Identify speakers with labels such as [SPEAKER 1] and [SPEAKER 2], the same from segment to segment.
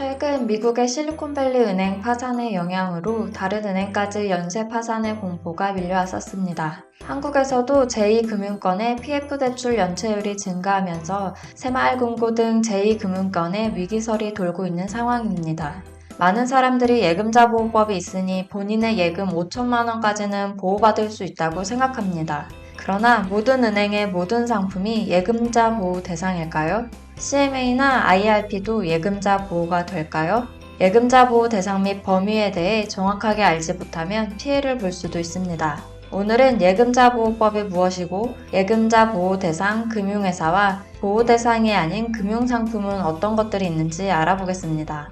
[SPEAKER 1] 최근 미국의 실리콘밸리 은행 파산의 영향으로 다른 은행까지 연쇄 파산의 공포가 밀려왔었습니다. 한국에서도 제2금융권의 PF 대출 연체율이 증가하면서 새마을금고 등 제2금융권의 위기설이 돌고 있는 상황입니다. 많은 사람들이 예금자 보호법이 있으니 본인의 예금 5천만 원까지는 보호받을 수 있다고 생각합니다. 그러나 모든 은행의 모든 상품이 예금자 보호 대상일까요? CMA나 IRP도 예금자 보호가 될까요? 예금자 보호 대상 및 범위에 대해 정확하게 알지 못하면 피해를 볼 수도 있습니다. 오늘은 예금자 보호법이 무엇이고 예금자 보호 대상 금융회사와 보호 대상이 아닌 금융상품은 어떤 것들이 있는지 알아보겠습니다.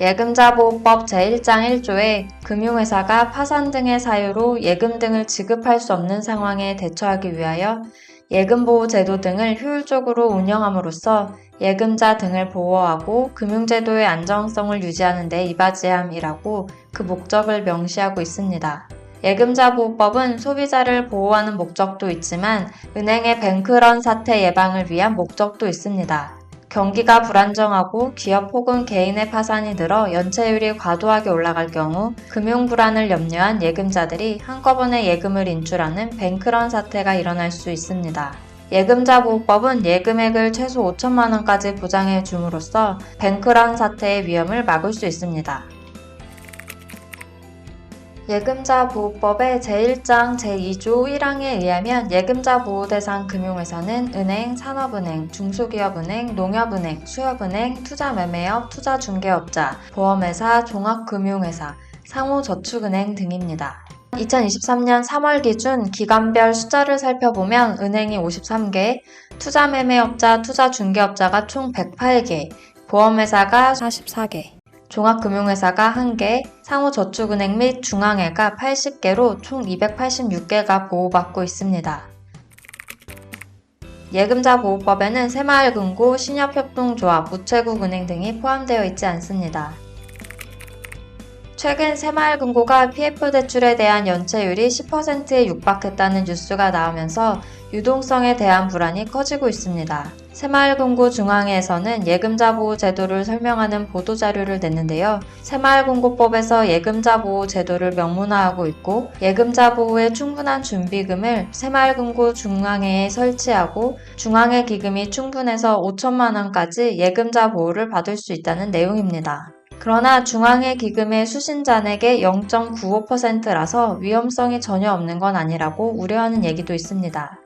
[SPEAKER 1] 예금자 보호법 제1장 1조에 금융회사가 파산 등의 사유로 예금 등을 지급할 수 없는 상황에 대처하기 위하여 예금보호 제도 등을 효율적으로 운영함으로써 예금자 등을 보호하고 금융제도의 안정성을 유지하는 데 이바지함이라고 그 목적을 명시하고 있습니다. 예금자 보호법은 소비자를 보호하는 목적도 있지만 은행의 뱅크런 사태 예방을 위한 목적도 있습니다. 경기가 불안정하고 기업 혹은 개인의 파산이 늘어 연체율이 과도하게 올라갈 경우 금융 불안을 염려한 예금자들이 한꺼번에 예금을 인출하는 뱅크런 사태가 일어날 수 있습니다. 예금자 보호법은 예금액을 최소 5천만 원까지 보장해 줌으로써 뱅크런 사태의 위험을 막을 수 있습니다. 예금자 보호법의 제1장 제2조 1항에 의하면 예금자 보호 대상 금융회사는 은행, 산업은행, 중소기업은행, 농협은행, 수협은행, 투자매매업, 투자중개업자, 보험회사, 종합금융회사, 상호저축은행 등입니다. 2023년 3월 기준 기간별 숫자를 살펴보면 은행이 53개, 투자매매업자, 투자중개업자가 총 108개, 보험회사가 44개, 종합금융회사가 1개, 상호저축은행 및 중앙회가 80개로 총 286개가 보호받고 있습니다. 예금자 보호법에는 새마을금고, 신협협동조합, 우체국은행 등이 포함되어 있지 않습니다. 최근 새마을금고가 PF 대출에 대한 연체율이 10%에 육박했다는 뉴스가 나오면서 유동성에 대한 불안이 커지고 있습니다. 새마을금고 중앙회에서는 예금자 보호 제도를 설명하는 보도자료를 냈는데요. 새마을금고법에서 예금자 보호 제도를 명문화하고 있고 예금자 보호에 충분한 준비금을 새마을금고 중앙회에 설치하고 중앙회 기금이 충분해서 5천만 원까지 예금자 보호를 받을 수 있다는 내용입니다. 그러나 중앙회 기금의 수신자에게 0.95%라서 위험성이 전혀 없는 건 아니라고 우려하는 얘기도 있습니다.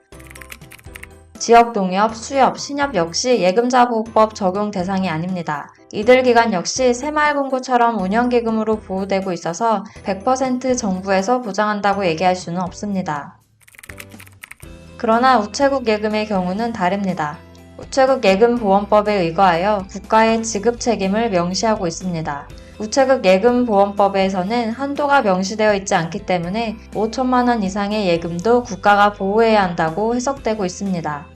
[SPEAKER 1] 지역 동협, 수협, 신협 역시 예금자 보호법 적용 대상이 아닙니다. 이들 기관 역시 새마을금고처럼 운영기금으로 보호되고 있어서 100% 정부에서 보장한다고 얘기할 수는 없습니다. 그러나 우체국 예금의 경우는 다릅니다. 우체국 예금보험법에 의거하여 국가의 지급 책임을 명시하고 있습니다. 우체국 예금보험법에서는 한도가 명시되어 있지 않기 때문에 5천만 원 이상의 예금도 국가가 보호해야 한다고 해석되고 있습니다.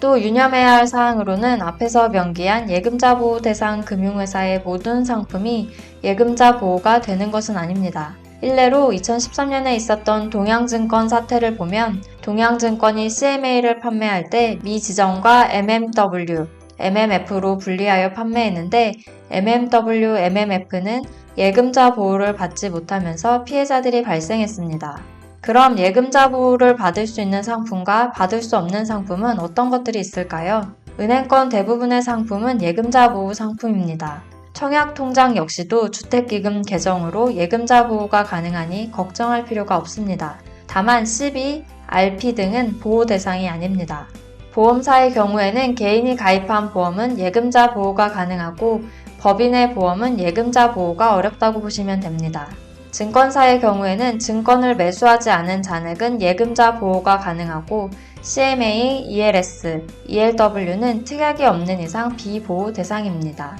[SPEAKER 1] 또 유념해야 할 사항으로는 앞에서 명기한 예금자 보호 대상 금융회사의 모든 상품이 예금자 보호가 되는 것은 아닙니다. 일례로 2013년에 있었던 동양증권 사태를 보면 동양증권이 CMA를 판매할 때 미 지정과 MMW, MMF로 분리하여 판매했는데 MMW, MMF는 예금자 보호를 받지 못하면서 피해자들이 발생했습니다. 그럼 예금자 보호를 받을 수 있는 상품과 받을 수 없는 상품은 어떤 것들이 있을까요? 은행권 대부분의 상품은 예금자 보호 상품입니다. 청약 통장 역시도 주택기금 계정으로 예금자 보호가 가능하니 걱정할 필요가 없습니다. 다만 CB, RP 등은 보호 대상이 아닙니다. 보험사의 경우에는 개인이 가입한 보험은 예금자 보호가 가능하고 법인의 보험은 예금자 보호가 어렵다고 보시면 됩니다. 증권사의 경우에는 증권을 매수하지 않은 잔액은 예금자 보호가 가능하고 CMA, ELS, ELW는 특약이 없는 이상 비보호 대상입니다.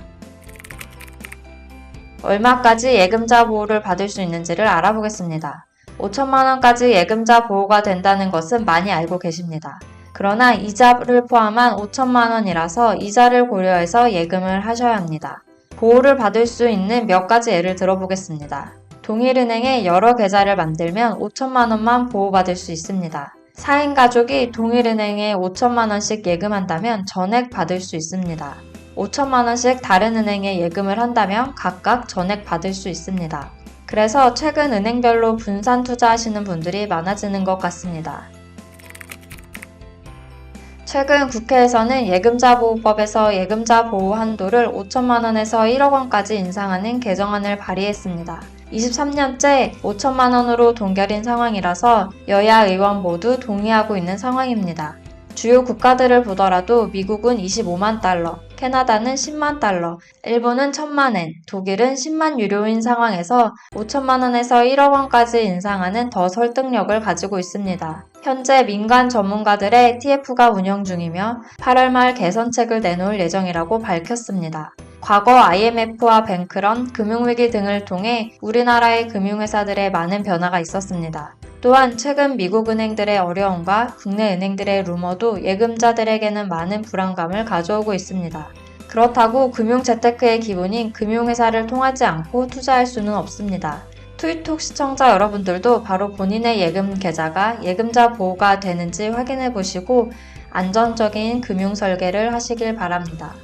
[SPEAKER 1] 얼마까지 예금자 보호를 받을 수 있는지를 알아보겠습니다. 5천만원까지 예금자 보호가 된다는 것은 많이 알고 계십니다. 그러나 이자를 포함한 5천만 원이라서 이자를 고려해서 예금을 하셔야 합니다. 보호를 받을 수 있는 몇 가지 예를 들어보겠습니다. 동일은행에 여러 계좌를 만들면 5천만 원만 보호받을 수 있습니다. 4인 가족이 동일은행에 5천만 원씩 예금한다면 전액 받을 수 있습니다. 5천만 원씩 다른 은행에 예금을 한다면 각각 전액 받을 수 있습니다. 그래서 최근 은행별로 분산 투자하시는 분들이 많아지는 것 같습니다. 최근 국회에서는 예금자 보호법에서 예금자 보호 한도를 5천만 원에서 1억 원까지 인상하는 개정안을 발의했습니다. 23년째 5천만 원으로 동결인 상황이라서 여야 의원 모두 동의하고 있는 상황입니다. 주요 국가들을 보더라도 미국은 25만 달러, 캐나다는 10만 달러, 일본은 1천만 엔, 독일은 10만 유료인 상황에서 5천만 원에서 1억 원까지 인상하는 더 설득력을 가지고 있습니다. 현재 민간 전문가들의 TF가 운영 중이며 8월 말 개선책을 내놓을 예정이라고 밝혔습니다. 과거 IMF와 뱅크런, 금융위기 등을 통해 우리나라의 금융회사들의 많은 변화가 있었습니다. 또한 최근 미국 은행들의 어려움과 국내 은행들의 루머도 예금자들에게는 많은 불안감을 가져오고 있습니다. 그렇다고 금융 재테크의 기본인 금융회사를 통하지 않고 투자할 수는 없습니다. 트위톡 시청자 여러분들도 바로 본인의 예금 계좌가 예금자 보호가 되는지 확인해 보시고 안전적인 금융 설계를 하시길 바랍니다.